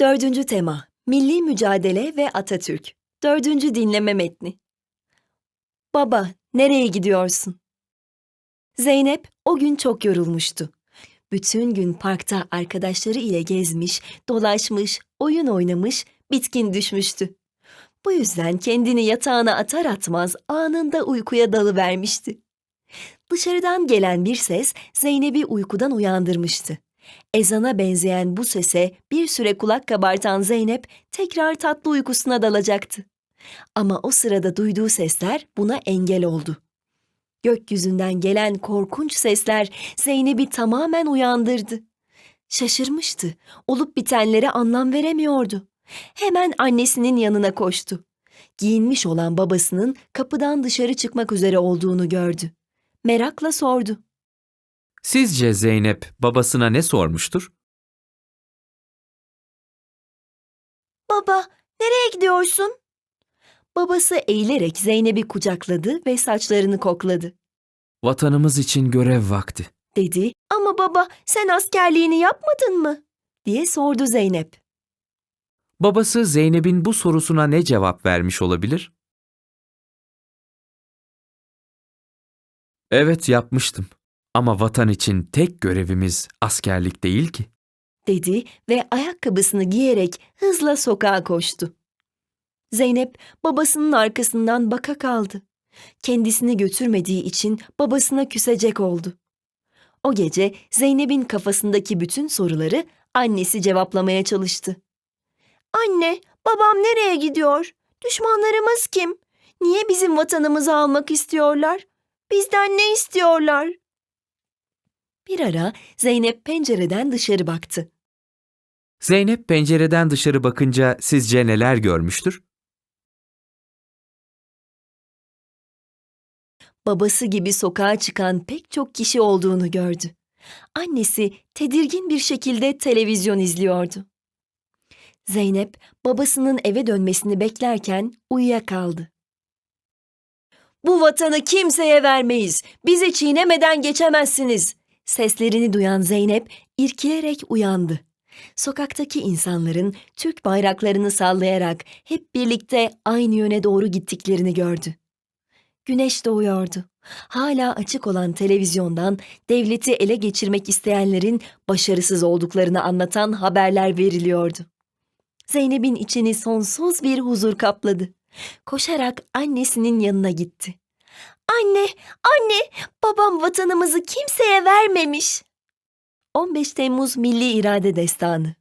Dördüncü tema Milli Mücadele ve Atatürk. Dördüncü dinleme metni. Baba, nereye gidiyorsun? Zeynep o gün çok yorulmuştu. Bütün gün parkta arkadaşları ile gezmiş, dolaşmış, oyun oynamış, bitkin düşmüştü. Bu yüzden kendini yatağına atar atmaz anında uykuya dalıvermişti. Dışarıdan gelen bir ses Zeynep'i uykudan uyandırmıştı. Ezana benzeyen bu sese bir süre kulak kabartan Zeynep tekrar tatlı uykusuna dalacaktı. Ama o sırada duyduğu sesler buna engel oldu. Gökyüzünden gelen korkunç sesler Zeynep'i tamamen uyandırdı. Şaşırmıştı. Olup bitenlere anlam veremiyordu. Hemen annesinin yanına koştu. Giyinmiş olan babasının kapıdan dışarı çıkmak üzere olduğunu gördü. Merakla sordu. Sizce Zeynep babasına ne sormuştur? Baba, nereye gidiyorsun? Babası eğilerek Zeynep'i kucakladı ve saçlarını kokladı. Vatanımız için görev vakti. Dedi ama baba sen askerliğini yapmadın mı? diye sordu Zeynep. Babası Zeynep'in bu sorusuna ne cevap vermiş olabilir? Evet yapmıştım. Ama vatan için tek görevimiz askerlik değil ki. dedi ve ayakkabısını giyerek hızla sokağa koştu. Zeynep babasının arkasından baka kaldı. Kendisini götürmediği için babasına küsecek oldu. O gece Zeynep'in kafasındaki bütün soruları annesi cevaplamaya çalıştı. Anne, babam nereye gidiyor? Düşmanlarımız kim? Niye bizim vatanımızı almak istiyorlar? Bizden ne istiyorlar? Bir ara Zeynep pencereden dışarı baktı. Zeynep pencereden dışarı bakınca sizce neler görmüştür? babası gibi sokağa çıkan pek çok kişi olduğunu gördü. Annesi tedirgin bir şekilde televizyon izliyordu. Zeynep babasının eve dönmesini beklerken uyuyakaldı. Bu vatanı kimseye vermeyiz. Bizi çiğnemeden geçemezsiniz. Seslerini duyan Zeynep irkilerek uyandı. Sokaktaki insanların Türk bayraklarını sallayarak hep birlikte aynı yöne doğru gittiklerini gördü. Güneş doğuyordu. Hala açık olan televizyondan devleti ele geçirmek isteyenlerin başarısız olduklarını anlatan haberler veriliyordu. Zeynep'in içini sonsuz bir huzur kapladı. Koşarak annesinin yanına gitti. Anne, anne, babam vatanımızı kimseye vermemiş. 15 Temmuz Milli İrade Destanı